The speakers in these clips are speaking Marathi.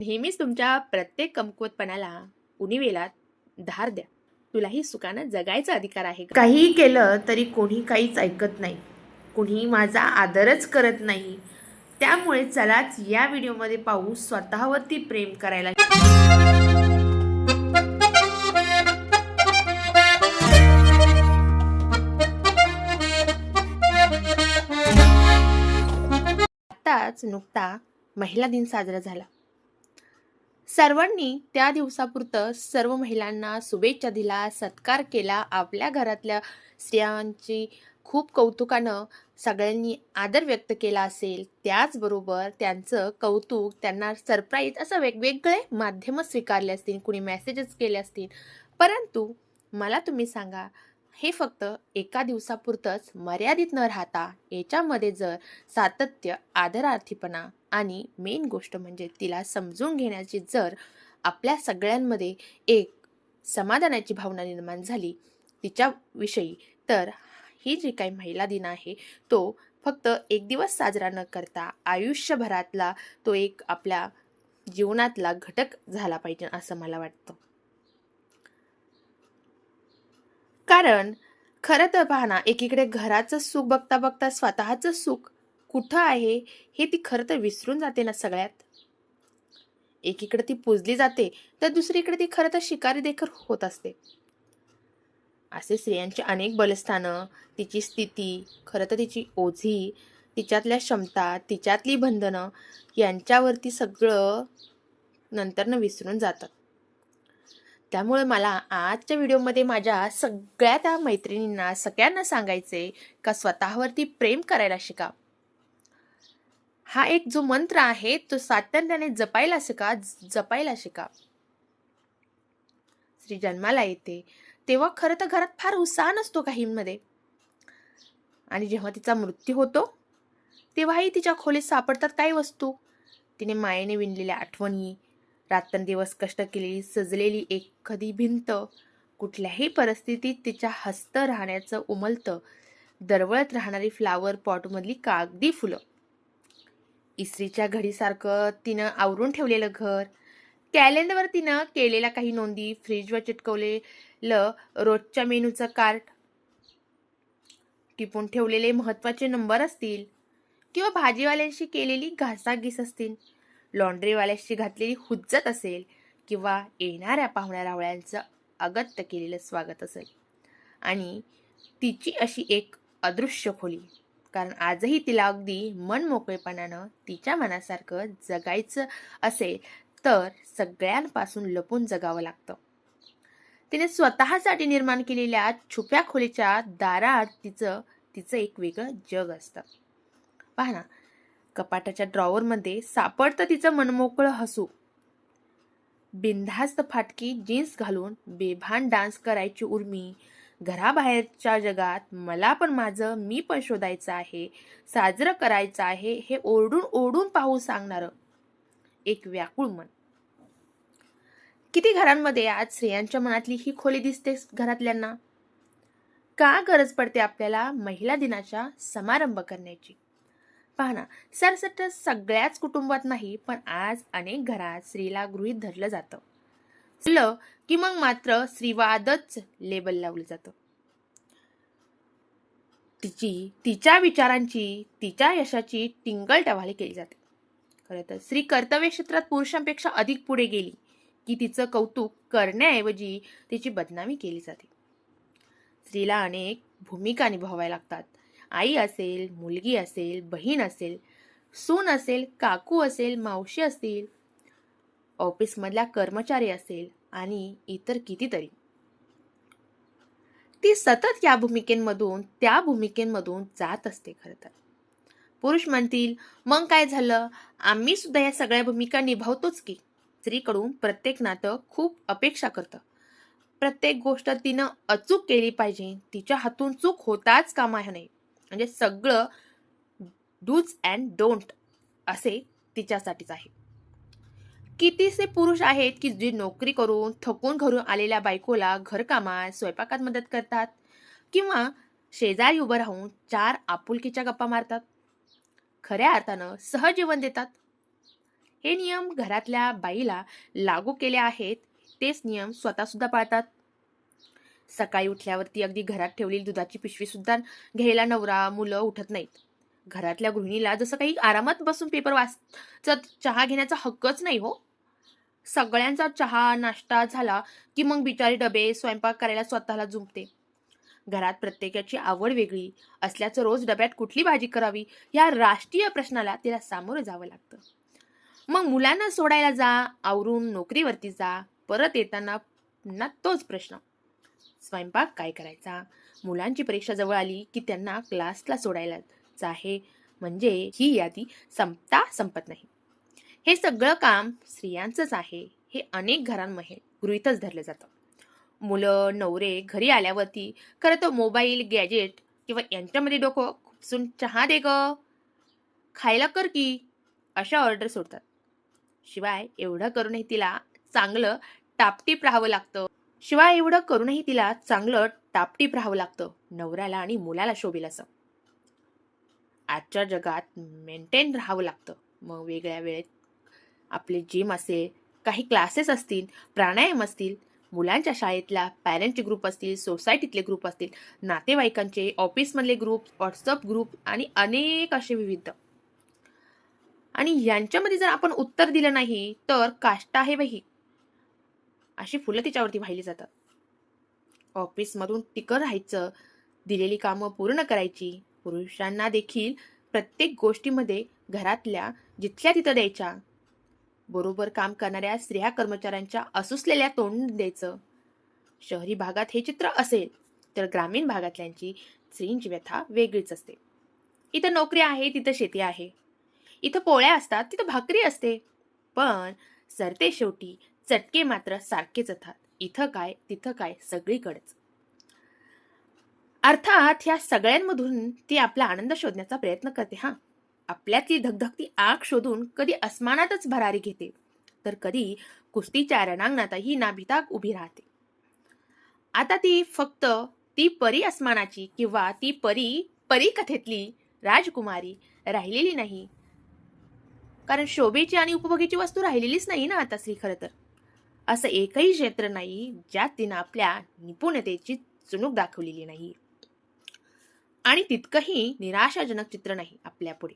नेहमीच तुमच्या प्रत्येक कमकुवतपणाला उणिवेलात धार द्या. तुलाही सुखानं जगायचा अधिकार आहे काहीही केलं तरी कोणी काहीच ऐकत नाही. कोणी माझा आदरच करत नाही. त्यामुळे चलाच या व्हिडिओमध्ये पाहू स्वतःवरती प्रेम करायला. आताच नुकता महिला दिन साजरा झाला. सर्वांनी त्या दिवसापुरतं सर्व महिलांना शुभेच्छा दिला सत्कार केला. आपल्या घरातल्या स्त्रियांची खूप कौतुकानं सगळ्यांनी आदर व्यक्त केला असेल. त्याचबरोबर त्यांचं कौतुक त्यांना सरप्राईज असं वेगवेगळे माध्यमं स्वीकारले असतील कुणी मेसेजेस केले असतील. परंतु मला तुम्ही सांगा हे फक्त एका दिवसापुरतंच मर्यादित न राहता याच्यामध्ये जर सातत्य आदरार्थीपणा आणि मेन गोष्ट म्हणजे तिला समजून घेण्याची जर आपल्या सगळ्यांमध्ये एक समाधानाची भावना निर्माण झाली तिच्याविषयी तर ही जी काही महिला दिन आहे तो फक्त एक दिवस साजरा न करता आयुष्यभरातला तो एक आपल्या जीवनातला घटक झाला पाहिजे असं मला वाटतं. कारण खरं तर पाहना ना एकीकडे घराचं सुख बघता बघता स्वतःचं सुख कुठं आहे हे ती खरं तर विसरून जाते ना सगळ्यात. एकीकडे ती पूजली जाते तर दुसरीकडे ती खरं तर शिकारी देखील होत असते. असे स्त्रियांची अनेक बलस्थानं तिची स्थिती खरं तर तिची ओझी तिच्यातल्या क्षमता तिच्यातली बंधनं यांच्यावरती सगळं नंतरनं विसरून जातात. त्यामुळे मला आजच्या व्हिडिओमध्ये माझ्या सगळ्या त्या मैत्रिणींना सगळ्यांना सांगायचे का स्वतःवरती प्रेम करायला शिका. हा एक जो मंत्र आहे तो सातत्याने जपायला शिका जपायला शिका. स्त्री जन्माला येते. तेव्हा खरं तर घरात फार उत्साह नसतो काहींमध्ये. आणि जेव्हा तिचा मृत्यू होतो तेव्हाही तिच्या खोलीत सापडतात काही वस्तू. तिने मायेने विणलेल्या आठवणी रात्रंदिवस कष्ट केलेली सजलेली एखादी भिंत कुठल्याही परिस्थितीत तिच्या हस्त राहण्याचं उमलतं. दरवळत राहणारी फ्लावर पॉटमधली कागदी फुलं. इस्त्रीच्या घडीसारखं तिनं आवरून ठेवलेलं घर. कॅलेंडरवर तिनं केलेल्या काही नोंदी फ्रीजवर चिटकवलेलं रोजच्या मेनूचं कार्ट टिपून ठेवलेले महत्त्वाचे नंबर असतील किंवा भाजीवाल्यांशी केलेली घासाघीस असतील. लॉन्ड्रीवाल्याशी घातलेली हुज्जत असेल किंवा येणाऱ्या पाहुण्या रावळ्यांचं अगत्य केलेलं स्वागत असेल. आणि तिची अशी एक अदृश्य खोली कारण आजही तिला अगदी मन मोकळेपणानं तिच्या मनासारखं जगायचं असेल तर सगळ्यांपासून लपून जगावं लागतं. तिने स्वतःसाठी निर्माण केलेल्या छुप्या खोलीच्या दारात तिचं तिचं एक वेगळं जग असतं. पहा ना कपाटाच्या ड्रॉवरमध्ये सापडतं तिचं मनमोकळं हसू. बिनधास्त फाटकी जीन्स घालून बेभान डान्स करायची उर्मी. घराबाहेरच्या जगात मला पण माझं मी पण शोधायचं आहे साजरं करायचं आहे हे ओरडून ओरडून पाहू सांगणारं. एक व्याकुळ मन. किती घरांमध्ये आज स्त्रियांच्या मनातली ही खोली दिसते घरातल्यांना? का गरज पडते आपल्याला महिला दिनाचा समारंभ करण्याची? पाहना ना सरसट सगळ्याच कुटुंबात नाही पण आज अनेक घरात स्त्रीला गृहीत धरलं जातं. असलं की मग मात्र स्त्रीवादच लेबल लावलं जातं. तिची तिच्या विचारांची तिच्या यशाची टिंगल टवाली केली जाते. खरं तर स्त्री कर्तव्य क्षेत्रात पुरुषांपेक्षा अधिक पुढे गेली की तिचं कौतुक करण्याऐवजी तिची बदनामी केली जाते. स्त्रीला अनेक भूमिका निभावाव्या लागतात. आई असेल मुलगी असेल बहीण असेल सून असेल काकू असेल मावशी असतील ऑफिसमधला कर्मचारी असेल आणि इतर कितीतरी. ती सतत या भूमिकेमधून त्या भूमिकेमधून जात असते खरं तर. पुरुष म्हणतील मग काय झालं? आम्ही सुद्धा या सगळ्या भूमिका निभावतोच की. स्त्रीकडून प्रत्येक नातं खूप अपेक्षा करतं. प्रत्येक गोष्ट तिनं अचूक केली पाहिजे. तिच्या हातून चूक होताच कामा नये. म्हणजे सगळं डूज अँड डोंट असे तिच्यासाठीच आहे. कितीसे पुरुष आहेत की जे नोकरी करून थकून घरून आलेल्या बायकोला घरकामात स्वयंपाकात मदत करतात? किंवा शेजारी उभं राहून चार आपुलकीच्या गप्पा मारतात? खऱ्या अर्थानं सहजीवन देतात? हे नियम घरातल्या बाईला लागू केले आहेत तेच नियम स्वतःसुद्धा पाळतात. सकाळी उठल्यावरती अगदी घरात ठेवलेली दुधाची पिशवी सुद्धा घ्यायला नवरा मुलं उठत नाहीत. घरातल्या गृहिणीला जसं काही आरामात बसून पेपर वाचत चहा घेण्याचा हक्कच नाही हो. सगळ्यांचा चहा नाश्ता झाला की मग बिचारी डबे स्वयंपाक करायला स्वतःला जुमते घरात प्रत्येकाची आवड वेगळी असल्याचं रोज डब्यात कुठली भाजी करावी या राष्ट्रीय प्रश्नाला तिला सामोरं जावं लागतं. मग मुलांना सोडायला जा आवरून नोकरीवरती जा परत येताना पुन्हा तोच प्रश्न. स्वयंपाक काय करायचा? मुलांची परीक्षा जवळ आली की त्यांना क्लासला सोडायलाच आहे म्हणजे ही यादी संपता संपत नाही. हे सगळं काम स्त्रियांचंच आहे. हे अनेक घरांमध्ये गृहितच धरलं जातं. मुलं नवरे घरी आल्यावरती खरं तर मोबाईल गॅजेट किंवा यांच्यामध्ये डोकं खुपसून चहा दे ग. खायला कर की अशा ऑर्डर सोडतात. शिवाय एवढं करूनही तिला चांगलं टापटीप राहावं लागतं. शिवाय एवढं करूनही तिला चांगलं टापटीप राहावं लागतं नवऱ्याला आणि मुलाला शोभेल असं. आजच्या जगात मेंटेन राहावं लागतं. मग वेगळ्या वेळेत आपले जिम असेल काही क्लासेस असतील प्राणायाम असतील मुलांच्या शाळेतला पॅरेंटचे ग्रुप असतील सोसायटीतले ग्रुप असतील नातेवाईकांचे ऑफिसमधले ग्रुप व्हॉट्सअप ग्रुप आणि अनेक असे विविध. आणि यांच्यामध्ये जर आपण उत्तर दिलं नाही तर काष्ट आहे बाई अशी फुलं तिच्यावरती वाहिली जातात. ऑफिसमधून टिकं राहायचं दिलेली कामं पूर्ण करायची पुरुषांना देखील प्रत्येक गोष्टीमध्ये घरातल्या जिथल्या तिथं द्यायच्या बरोबर काम करणाऱ्या स्त्रिया कर्मचाऱ्यांच्या असुसलेल्या तोंड द्यायचं. शहरी भागात हे चित्र असेल तर ग्रामीण भागातल्यांची स्त्रींची व्यथा वेगळीच असते. इथं नोकरी आहे तिथं शेती आहे. इथं पोळ्या असतात तिथं भाकरी असते. पण सरते शेवटी चटके मात्र सारखेच असतात. इथं काय तिथं काय सगळीकडेच. अर्थात ह्या सगळ्यांमधून ती आपला आनंद शोधण्याचा प्रयत्न करते हा. आपल्यातली धगधगती आग शोधून कधी अस्मानातच भरारी घेते तर कधी कुस्तीच्या रणांगणातही नाभिताग उभी राहते. आता ती फक्त ती परी अस्मानाची किंवा ती परी परी कथेतली राजकुमारी राहिलेली नाही. कारण शोभेची आणि उपभोगीची वस्तू राहिलेलीच नाही ना आता स्त्री खरं तर. असं एकही क्षेत्र नाही ज्यात तिनं आपल्या निपुणतेची चुणूक दाखवलेली नाही. आणि तितकंही निराशाजनक चित्र नाही आपल्यापुढे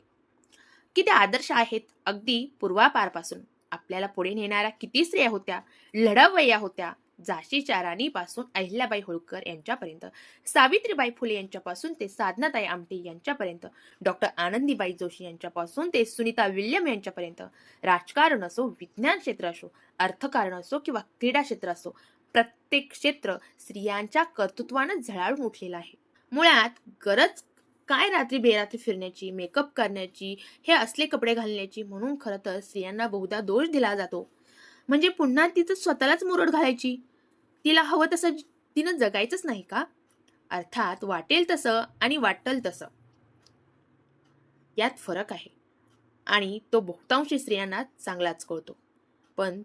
किती की आदर्श आहेत अगदी पूर्वापारपासून. आपल्याला पुढे नेणाऱ्या किती स्त्रिया होत्या लढवया होत्या झाशीच्या राणीपासून अहिल्याबाई होळकर यांच्यापर्यंत सावित्रीबाई फुले यांच्यापासून ते साधनाताई आमटे यांच्यापर्यंत डॉक्टर आनंदीबाई जोशी यांच्यापासून ते सुनीता विल्यम यांच्यापर्यंत राजकारण असो विज्ञान क्षेत्र असो अर्थकारण असो किंवा क्रीडा क्षेत्र असो प्रत्येक क्षेत्र स्त्रियांच्या कर्तृत्वानं झळाळून उठलेलं आहे. मुळात गरज काय रात्री बेरात्री फिरण्याची मेकअप करण्याची हे असले कपडे घालण्याची म्हणून खरं तर स्त्रियांना बहुधा दोष दिला जातो. म्हणजे पुन्हा तिचं स्वतःलाच मुरड घालायची? तिला हवं तसं तिनं जगायचंच नाही का? अर्थात वाटेल तसं आणि वाटल तसं. यात फरक आहे. आणि तो बहुतांशी स्त्रियांना चांगलाच कळतो. पण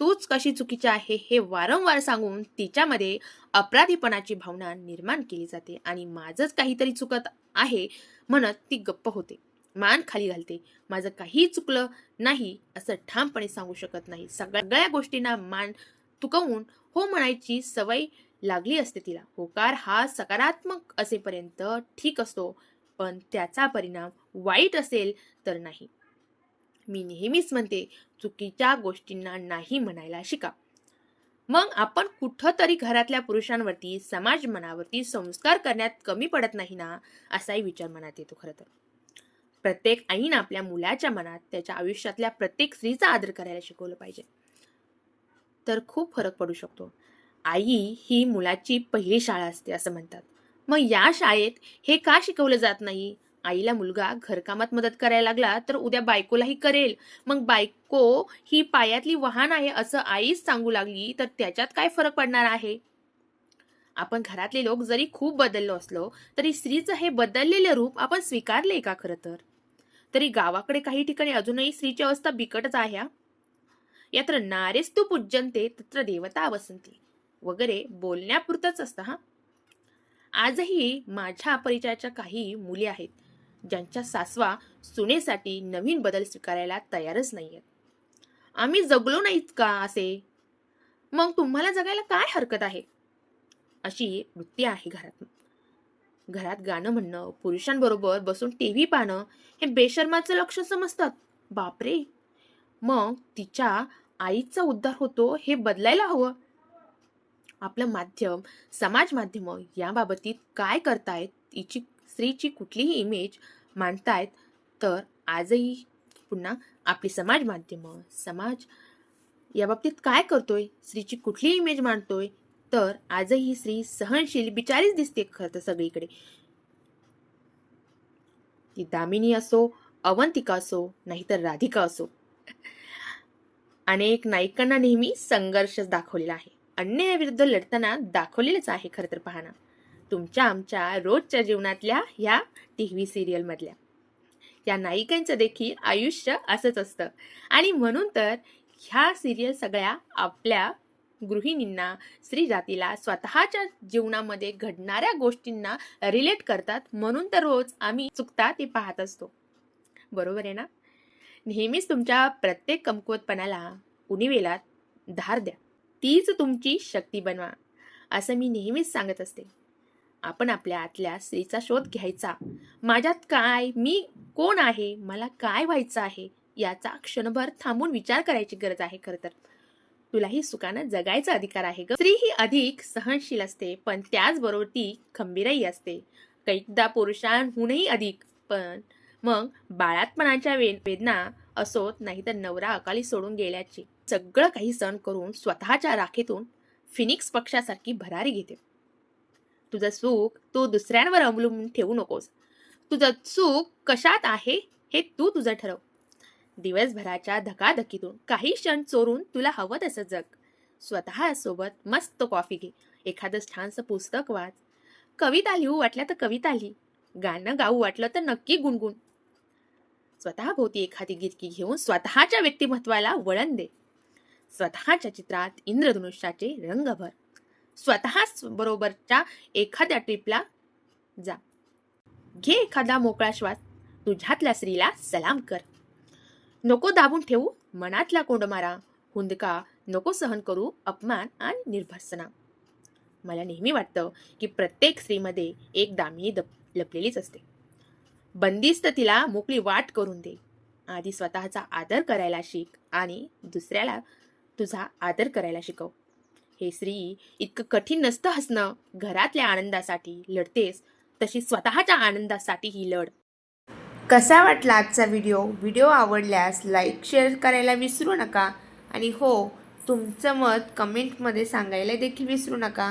तूच कशी चुकीची आहे हे वारंवार सांगून तिच्यामध्ये अपराधीपणाची भावना निर्माण केली जाते आणि माझंच काहीतरी चुकत आहे म्हणत ती गप्प होते. मान खाली घालते. माझं काही चुकलं नाही असं ठामपणे सांगू शकत नाही. सगळ्या गोष्टींना मान तुकवून हो म्हणायची सवय लागली असते तिला. होकार हा सकारात्मक असेपर्यंत ठीक असतो पण त्याचा परिणाम वाईट असेल तर नाही. मी नेहमीच म्हणते चुकीच्या गोष्टींना नाही म्हणायला शिका. मग आपण कुठंतरी घरातल्या पुरुषांवरती समाज मनावरती संस्कार करण्यात कमी पडत नाही ना असाही विचार मनात येतो खरं तर. प्रत्येक आईनं आपल्या मुलाच्या मनात त्याच्या आयुष्यातल्या प्रत्येक स्त्रीचा आदर करायला शिकवलं पाहिजे. तर खूप फरक पडू शकतो. आई ही मुलाची पहिली शाळा असते असं म्हणतात. मग या शाळेत हे का शिकवलं जात नाही? आईला मुलगा घरकामात मदत करायला लागला तर उद्या बायकोलाही करेल. मग बायको ही पायातली वाहन आहे असं आईच सांगू लागली तर त्याच्यात काय फरक पडणार आहे? आपण घरातले लोक जरी खूप बदललो असलो तरी स्त्रीचं हे बदललेलं रूप आपण स्वीकारले का खरं तर? तरी गावाकडे काही ठिकाणी अजूनही स्त्रीची अवस्था बिकटच आहे यत्र नारेस्तु पूज्यंते तत्र देवता वसंती वगैरे बोलण्यापुरतंच असतं हा. आजही माझ्या परिचयाच्या काही मुली आहेत ज्यांच्या सासवा सुनेसाठी नवीन बदल स्वीकारायला तयारच नाही आहेत आम्ही जगलो नाहीत का असे. मग तुम्हाला जगायला काय हरकत आहे? अशी वृत्ती आहे घरात. घरात गाणं म्हणणं पुरुषांबरोबर बसून टी व्ही पाहणं हे बेशर्माचं लक्ष समजतात. बापरे! मग तिच्या आईचा उद्धार होतो हे बदलायला हवं. आपलं माध्यम समाज माध्यम याबाबतीत काय करतायत तिची स्त्रीची कुठलीही इमेज मांडतायत तर आजही पुन्हा आपली समाज माध्यम समाज याबाबतीत काय करतोय स्त्रीची कुठली इमेज मांडतोय तर आजही स्त्री सहनशील बिचारीच दिसते खरं तर सगळीकडे. ती दामिनी असो अवंतिका असो नाहीतर राधिका असो. अनेक नायिकांना नेहमी संघर्षच दाखवलेला आहे. अन्यायाविरुद्ध लढताना दाखवलेलंच आहे खरं तर पाहणं. तुमच्या आमच्या रोजच्या जीवनातल्या ह्या टी व्ही सिरियलमधल्या या नायिकांचं देखील आयुष्य असंच असतं. आणि म्हणून तर ह्या सिरियल सगळ्या आपल्या गृहिणींना स्त्री जातीला स्वतःच्या जीवनामध्ये घडणाऱ्या गोष्टींना रिलेट करतात. म्हणून तर रोज आम्ही चुकता ते पाहत असतो. बरोबर आहे ना? नेहमीच तुमच्या प्रत्येक कमकुवतपणाला उणिवेला धार द्या. तीच तुमची शक्ती बनवा असं मी नेहमीच सांगत असते. आपण आपल्या आतल्या स्त्रीचा शोध घ्यायचा. माझ्यात काय? मी कोण आहे? मला काय व्हायचं आहे? याचा क्षणभर थांबून विचार करायची गरज आहे खरं तर. तुलाही सुखानं जगायचा अधिकार आहे ग. स्त्री ही अधिक सहनशील असते पण त्याचबरोबर ती खंबीरही असते. कैकदा पुरुषांहूनही अधिक पण मग बाळातपणाच्या वेदना असोत नाही तर नवरा अकाली सोडून गेल्याची सगळं काही सण करून स्वतःच्या राखेतून फिनिक्स पक्षासारखी भरारी घेते. तुझं सुख तू दुसऱ्यांवर अवलंबून ठेवू नकोस. तुझं सुख कशात आहे हे तू तुझं ठरव. दिवसभराच्या धकाधकीतून काही क्षण चोरून तुला हवं तसं जग. स्वतःसोबत मस्त कॉफी घे. एखादं छानसं पुस्तक वाच. कविता लिहू वाटल्या तर कविता लिही. गाणं गाऊ वाटलं तर नक्की गुणगुण. स्वतःभोवती एखादी गिरकी घेऊन स्वतःच्या व्यक्तिमत्वाला वळण दे. स्वतःच्या चित्रात इंद्रधनुष्याचे रंग भर. स्वतः बरोबरच्या एखाद्या ट्रिपला जा. घे एखादा मोकळा श्वास. तुझ्यातल्या स्त्रीला सलाम कर. नको दाबून ठेवू मनातला कोंडमारा हुंदका नको सहन करू अपमान आणि निर्भसना मला नेहमी वाटतं की प्रत्येक स्त्रीमध्ये एक दामिनी दप लपलेलीच असते. बंदिस्त तिला मोकळी वाट करून दे. आधी स्वतःचा आदर करायला शिक आणि दुसऱ्याला तुझा आदर करायला शिकव. हे स्त्री इतकं कठीण नसतं हसणं. घरातल्या आनंदासाठी लढतेस तशी स्वतःच्या आनंदासाठी ही लढ. कसा वाटला आजचा व्हिडिओ? व्हिडिओ आवडल्यास लाईक शेअर करायला विसरू नका. आणि हो तुमचं मत कमेंटमध्ये सांगायला देखील विसरू नका.